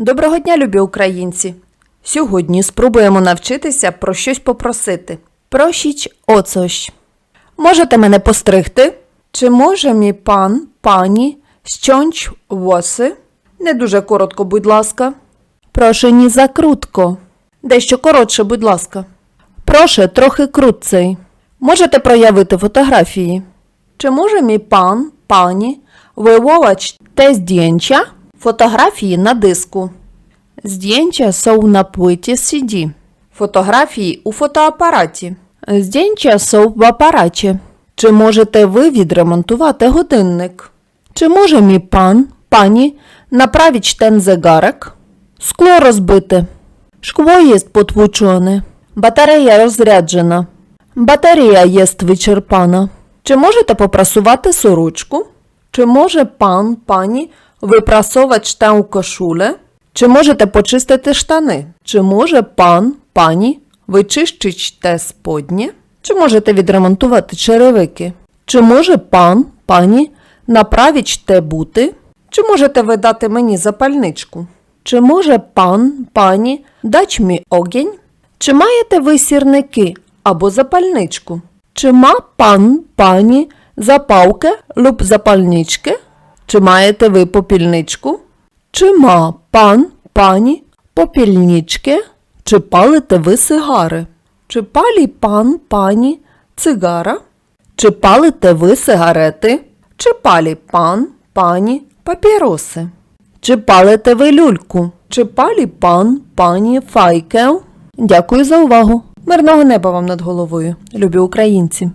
Доброго дня, любі українці! Сьогодні спробуємо навчитися про щось попросити. Просіть о coś. Можете мене постригти? Чи може мій пан, пані, щонч воси? Не дуже коротко, будь ласка. Прошу, ні закрутко. Дещо коротше, будь ласка. Прошу, трохи крутцей. Можете проявити фотографії? Чи може мій пан, пані, виволач те здjęcia? Фотографії на диску. Здjęcia są на płycie CD. Фотографії у фотоапараті. Здjęcia są в апараті. Чи можете ви відремонтувати годинник? Чи може мій пан, пані, направить ten zegarek? Скло розбите. Шкло jest potłuczone. Батарея розряджена. Батарея єст вичерпана. Чи можете попрасувати сорочку? Чи може пан, пані випрасовувати штан кошуле? Чи можете почистити штани? Чи може пан, пані вичищить те споднє? Чи можете відремонтувати черевики? Чи може пан, пані направить те бути? Чи можете ви дати мені запальничку? Чи може пан, пані дач мій огінь? Чи маєте ви сірники або запальничку? Чи ма пан, пані запалки луб запальнички? Чи маєте ви попільничку? Чи ма пан, пані попільнички? Чи палите ви сигари? Чи палі пан, пані цигара? Чи палите ви сигарети? Чи палі пан, пані папіроси? Чи палите ви люльку? Чи палі пан, пані файкел? Дякую за увагу. Мирного неба вам над головою, любі українці!